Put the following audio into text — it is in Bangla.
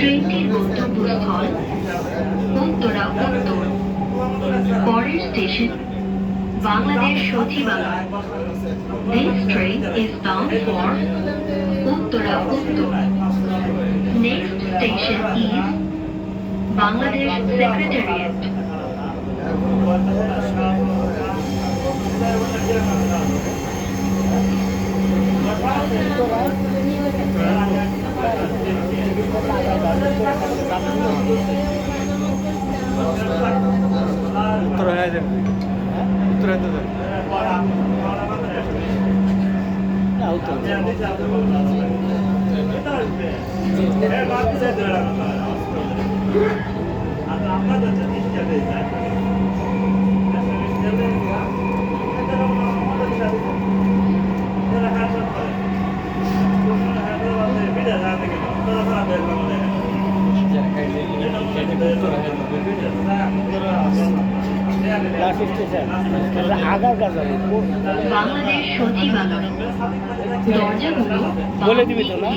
ট্রেনটির গন্তব্যস্থল উত্তরা উত্তর পরের স্টেশন বাংলাদেশ সচিবালয় This train is bound for Uttara উত্তর Next station is Bangladesh Secretariat. Thank you. উত্তর হয়ে যাবে উত্তর হয়ে যাবে আগার কাজ হবে বাংলাদেশ সচিবালয় দরজাগুলো বলে দিবি তো না?